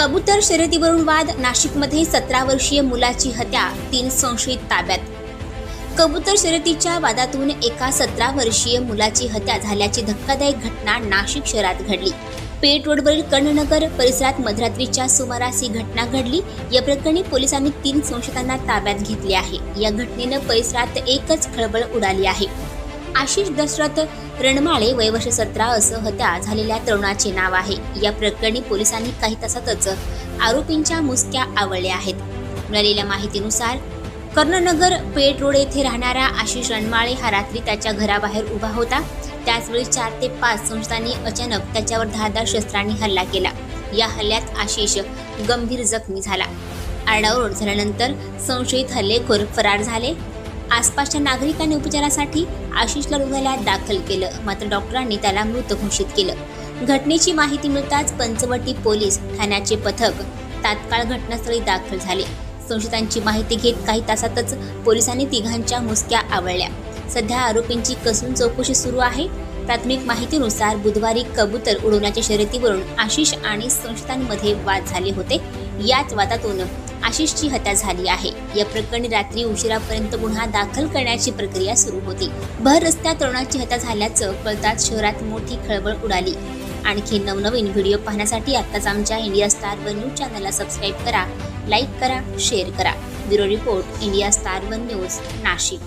कबूतर शर्यतीवरून वाद नाशिकमध्ये सतरा वर्षीय मुलाची हत्या तीन संशयित ताब्यात. कबूतर शर्यतीच्या वादातून एका सतरा वर्षीय मुलाची हत्या झाल्याची धक्कादायक घटना नाशिक शहरात घडली. पेठ रोडवरील कर्णनगर परिसरात मध्यरात्रीच्या सुमारास ही घटना घडली. या प्रकरणी पोलिसांनी तीन संशयितांना ताब्यात घेतले आहे. या घटनेनं परिसरात एकच खळबळ उडाली आहे. आशिष दशरथ रणमाळे वयवर्ष सतरा असं हत्या झालेल्या तरुणाचे नाव आहे. या प्रकरणी पोलिसांनी काही तासातच आरोपींच्या मुसक्या आवळल्या आहेत. मिळालेल्या माहितीनुसार कर्णनगर पेट रोड येथे राहणारा आशिष रणमाळे हा रात्री त्याच्या घराबाहेर उभा होता. त्याचवेळी चार ते पाच संस्थांनी अचानक त्याच्यावर धारदार शस्त्रांनी हल्ला केला. या हल्ल्यात आशिष गंभीर जखमी झाला. आरडाओरड झाल्यानंतर संशयित हल्लेखोर फरार झाले. आसपासच्या नागरिकांनी उपचारासाठी आशिषला रुग्णालयात दाखल केलं. मात्र डॉक्टरांनी त्याला मृत घोषित केलं. घटनेची माहिती मिळताच पंचवटी पोलीस ठाण्याचे पथक तात्काळ घटनास्थळी दाखल झाले. संशयितांची माहिती घेत काही तासातच पोलिसांनी तिघांच्या मुसक्या आवळल्या. सध्या आरोपींची कसून चौकशी सुरू आहे. प्राथमिक माहितीनुसार बुधवारी कबूतर उडवण्याच्या शर्यतीवरून आशिष आणि संशयितांमध्ये वाद झाले होते. याच वादातून आशिषची हत्या झाली आहे. या प्रकरणी रात्री उशिरापर्यंत गुन्हा दाखल करण्याची प्रक्रिया सुरू होती. भर रस्त्यात तरुणाची हत्या झाल्याचं कळताच शहरात मोठी खळबळ उडाली. आणखी नवनवीन व्हिडिओ पाहण्यासाठी आत्ताच आमच्या इंडिया स्टार वन न्यूज चॅनलला सबस्क्राईब करा लाईक करा शेअर करा. Bureau report India Star One News Nashik.